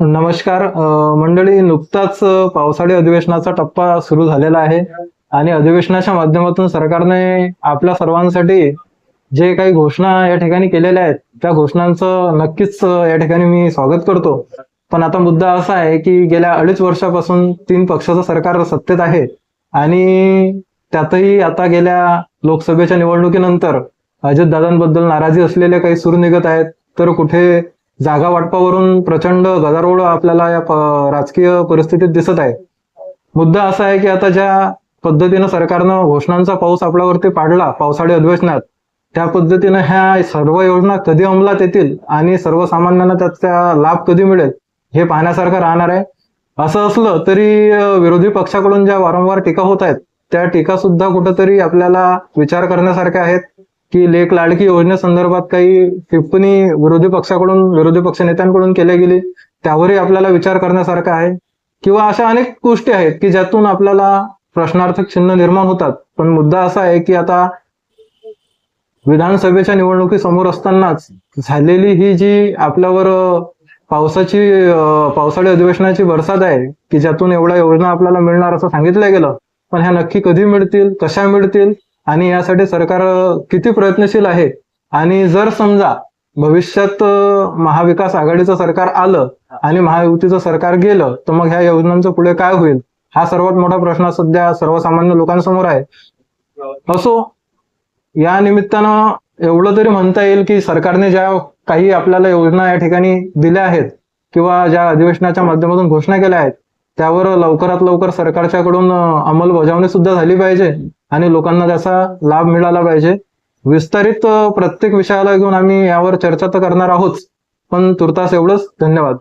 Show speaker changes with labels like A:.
A: नमस्कार मंडळी नुकताच पावसाळी अधिवेशनाचा टप्पा सुरू झालेला आहे आणि अधिवेशनाच्या माध्यमातून सरकारने आपल्या सर्वांसाठी जे काही घोषणा या ठिकाणी केलेल्या आहेत त्या घोषणांचं नक्कीच या ठिकाणी मी स्वागत करतो. पण आता मुद्दा असा आहे की गेल्या अडीच वर्षापासून तीन पक्षाचं सरकार सत्तेत आहे आणि त्यातही आता गेल्या लोकसभेच्या निवडणुकीनंतर अजितदादांबद्दल नाराजी असलेले काही सूर निघत आहेत तर कुठे जागा वाटपावरून प्रचंड गदारोळ आपल्याला या राजकीय परिस्थितीत दिसत आहे. मुद्दा असा आहे की आता ज्या पद्धतीनं सरकारनं घोषणांचा पाऊस आपल्यावरती पाडला पावसाळी अधिवेशनात त्या पद्धतीनं ह्या सर्व योजना कधी अंमलात येतील आणि सर्वसामान्यांना त्याचा लाभ कधी मिळेल हे पाहण्यासारखं राहणार आहे. असं असलं तरी विरोधी पक्षाकडून ज्या वारंवार टीका होत आहेत त्या टीका सुद्धा कुठंतरी आपल्याला विचार करण्यासारख्या आहेत. की लेख लाडकी योजनेसंदर्भात काही टिप्पणी विरोधी पक्षाकडून विरोधी पक्ष नेत्यांकडून केल्या गेली त्यावरही आपल्याला विचार करण्यासारखा आहे. किंवा अशा अनेक गोष्टी आहेत की ज्यातून आपल्याला प्रश्नार्थक चिन्ह निर्माण होतात. पण मुद्दा असा आहे की आता विधानसभेच्या निवडणुकी समोर असतानाच झालेली ही जी आपल्यावर पावसाची पावसाळी अधिवेशनाची बरसात आहे की ज्यातून एवढ्या योजना आपल्याला मिळणार असं सांगितलं गेलं पण ह्या नक्की कधी मिळतील कशा मिळतील आणि यासाठी सरकार किती प्रयत्नशील आहे? आणि जर समजा भविष्यात महाविकास आघाडीचं सरकार आलं आणि महायुतीचं सरकार गेलं तर मग ह्या योजनांचं पुढे काय होईल? हा सर्वात मोठा प्रश्न सध्या सर्वसामान्य लोकांसमोर आहे. असो या निमित्तानं एवढं तरी म्हणता येईल की सरकारने ज्या काही आपल्याला योजना या ठिकाणी दिल्या आहेत किंवा ज्या अधिवेशनाच्या माध्यमातून घोषणा केल्या आहेत त्यावर लवकरात लवकर सरकारच्याकडून अंमलबजावणी सुद्धा झाली पाहिजे. आणि लोकांना त्याचा लाभ मिळाला पाहिजे. विस्तारित प्रत्येक विषयाला घेऊन आम्ही यावर चर्चा तर करणार आहोत. पण तुर्तास एवढंच. धन्यवाद.